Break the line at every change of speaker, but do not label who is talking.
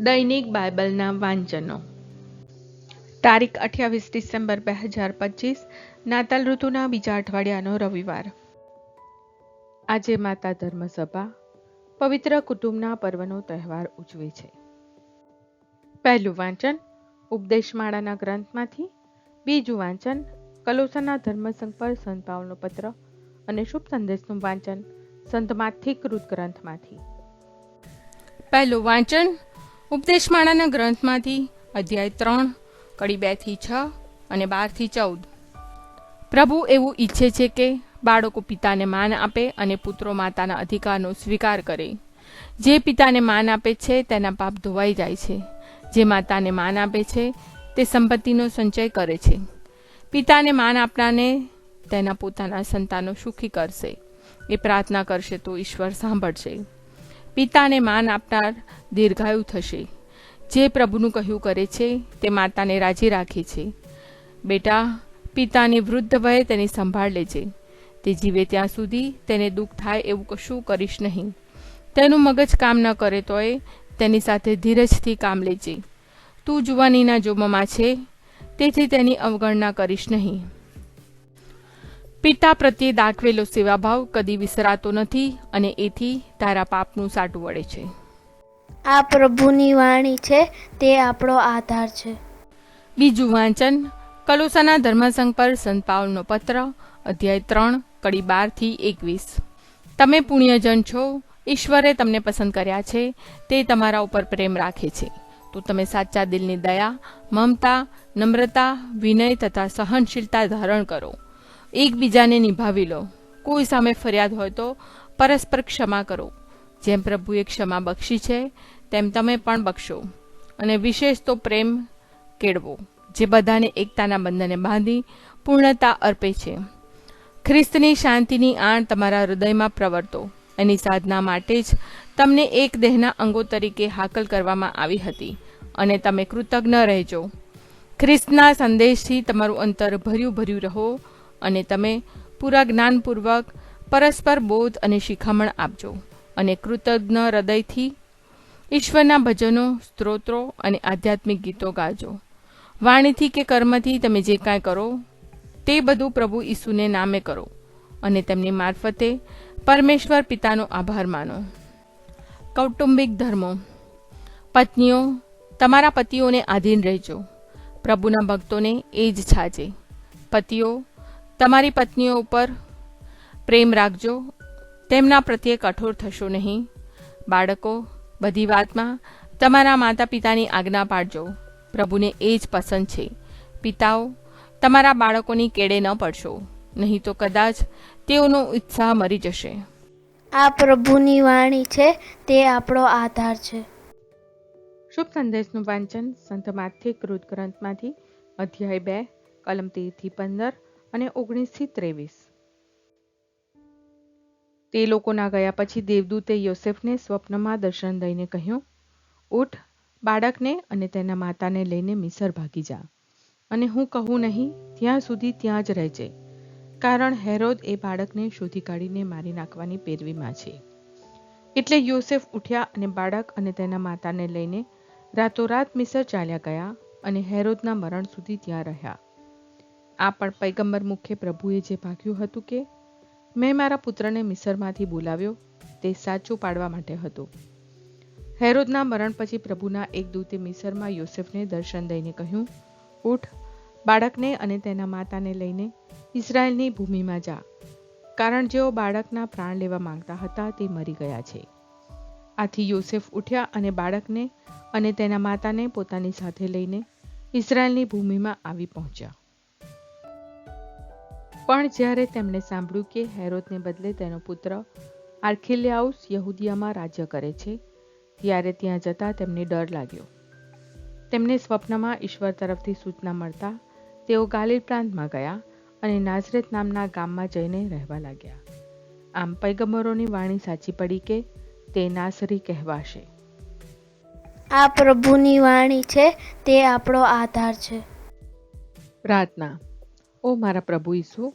દૈનિક બાઇબલના વાંચનો. તારીખ અઠ્યાવીસ ડિસેમ્બર બે હજાર પચીસ, નાતાલ ઋતુના બીજા અઠવાડિયાનો રવિવાર. આજે માતા ધર્મસભા, પવિત્ર કુટુંબના પર્વનો તહેવાર ઉજવે છે. પહેલું વાંચન ઉપદેશમાળાના ગ્રંથમાંથી, બીજું વાંચન કલોસાના ધર્મસંઘ પર સંત પત્ર અને શુભ સંદેશનું વાંચન સંતમાંથી કૃત ગ્રંથમાંથી
પહેલું વાંચન ઉપદેશમાળાના ગ્રંથમાંથી અધ્યાય ત્રણ, કડી બેથી છ અને બારથી ચૌદ. પ્રભુ એવું ઈચ્છે છે કે બાળકો પિતાને માન આપે અને પુત્રો માતાના અધિકારનો સ્વીકાર કરે. જે પિતાને માન આપે છે તેના પાપ ધોવાઈ જાય છે. જે માતાને માન આપે છે તે સંપત્તિનો સંચય કરે છે. પિતાને માન આપનારને તેના પોતાના સંતાનો સુખી કરશે. એ પ્રાર્થના કરશે તો ઈશ્વર સાંભળશે. પિતાને માન આપનાર દીર્ઘાયુ થશે. જે પ્રભુનું કહ્યું કરે છે, તે માતાને રાજી રાખે છે. બેટા, પિતાની વૃદ્ધ વયે તેની સંભાળ લેજે. તે જીવે ત્યાં સુધી, તેને દુઃખ થાય એવું કશું કરીશ નહીં. તેનું મગજ કામ ન કરે તોય, તેની સાથે ધીરજથી કામ લેજે. તું જુવાનીના જોમમાં છે, તેથી તેની અવગણના કરીશ નહીં. પિતા પ્રત્યે દાખવેલો સેવાભાવ કદી વિસરાતો નથી અને એથી તારા પાપનું સાટું વળે છે.
આ પ્રભુની વાણી છે, તે આપણો આધાર છે.
બીજું વાંચન, કલોસાના ધર્મસંઘ પર સંત પાવલનો પત્ર, અધ્યાય ત્રણ, કડી બારથી એકવીસ. તમે પુણ્યજન છો, ઈશ્વરે તમને પસંદ કર્યા છે, તે તમારા ઉપર પ્રેમ રાખે છે. તો તમે સાચા દિલની દયા, મમતા, નમ્રતા, વિનય તથા સહનશીલતા ધારણ કરો. એકબીજાને નિભાવી લો. કોઈ સામે ફરિયાદ હોય તો પરસ્પર ક્ષમા કરો. જેમ પ્રભુએ ક્ષમા બક્ષી છે, તેમ તમે પણ બક્ષો. અને વિશેષ તો પ્રેમ કેળવો, જે બધાને એકતાના બંધને બાંધી પૂર્ણતા અર્પે છે. ખ્રિસ્તની શાંતિની આણ તમારા હૃદયમાં પ્રવર્તો, એની સાધના માટે જ તમને એક દેહના અંગો તરીકે હાકલ કરવામાં આવી હતી, અને તમે કૃતજ્ઞ રહેજો. ખ્રિસ્તના સંદેશથી તમારું અંતર ભર્યું ભર્યું રહો, અને તમે પૂરા જ્ઞાનપૂર્વક પરસ્પર બોધ અને શિખામણ આપજો. અને કૃતજ્ઞ હૃદયથી ઈશ્વરના ભજનો, સ્ત્રોત્રો અને આધ્યાત્મિક ગીતો ગાજો. વાણીથી કે કર્મથી તમે જે કાંઈ કરો, તે બધું પ્રભુ ઈસુને નામે કરો અને તેમની મારફતે પરમેશ્વર પિતાનો આભાર માનો. કૌટુંબિક ધર્મો. પત્નીઓ, તમારા પતિઓને આધીન રહેજો. પ્રભુના ભક્તોને એ જ છાજે. પતિઓ, તમારી પત્નીઓ ઉપર પ્રેમ રાખજો તેમના પ્રત્યે કઠોર થશો નહીં. બાળકો બધી વાતમાં તમારા માતા પિતાની આજ્ઞા પાડજો. પ્રભુને એ જ પસંદ છે. પિતાઓ તમારા બાળકોની કેડે ન પડશો. નહીં તો કદાચ તેઓનો ઉત્સાહ મરી જશે.
આ પ્રભુની વાણી છે તે આપણો આધાર છે.
શુભ સંદેશનું વાંચન સંત માથે કૃત ગ્રંથમાંથી અધ્યાય બે કલમ તેરથી પંદર અને ઓગણીસથી ત્રેવીસ. તે લોકોના ગયા પછી દેવદૂતે યોસેફને સ્વપ્નમાં દર્શન દઈને કહ્યું, ઉઠ, બાળકને અને તેના માતાને લઈને મિસર ભાગી જા. અને હું કહું નહીં, ત્યાં સુધી ત્યાં જ રહેજે, કારણ હેરોદ એ બાળકને શોધી કાઢીને મારી નાખવાની પેરવીમાં છે. એટલે યોસેફ ઉઠ્યા અને બાળક અને તેના માતાને લઈને રાતોરાત મિસર ચાલ્યા ગયા અને હેરોદના મરણ સુધી ત્યાં રહ્યા. આ પણ પૈગંબર મુખે પ્રભુએ જે ભાગ્યું હતું કે મેં મારા પુત્રને મિસરમાંથી બોલાવ્યો, તે સાચું પાડવા માટે હતું. હેરોદના મરણ પછી પ્રભુના એક દૂતે મિસરમાં યોસેફને દર્શન દઈને કહ્યું, ઉઠ, બાળકને અને તેના માતાને લઈને ઇઝરાયલની ભૂમિમાં જા. કારણ જેઓ બાળકના પ્રાણ લેવા માંગતા હતા તે મરી ગયા છે. આથી યોસેફ ઉઠ્યા અને બાળકને અને તેના માતાને પોતાની સાથે લઈને ઇઝરાયલની ભૂમિમાં આવી પહોંચ્યા. પણ જ્યારે તેમણે સાંભળ્યું કે હેરોદને બદલે તેનો પુત્ર આર્ખિલિયાઉસ યહૂદિયામાં રાજ્ય કરે છે ત્યારે ત્યાં જતા તેમને ડર લાગ્યો. તેમને સ્વપ્નમાં ઈશ્વર તરફથી સૂચના મળતા તેઓ ગાલિલ પ્રાંતમાં ગયા અને નાઝરેત નામના ગામમાં જઈને રહેવા લાગ્યા. આમ પૈગંબરોની વાણી સાચી પડી કે તે નાસરી કહેવાશે.
આ પ્રભુની વાણી છે તે આપણો આધાર છે.
પ્રાર્થના. ઓ મારા પ્રભુ ઈસુ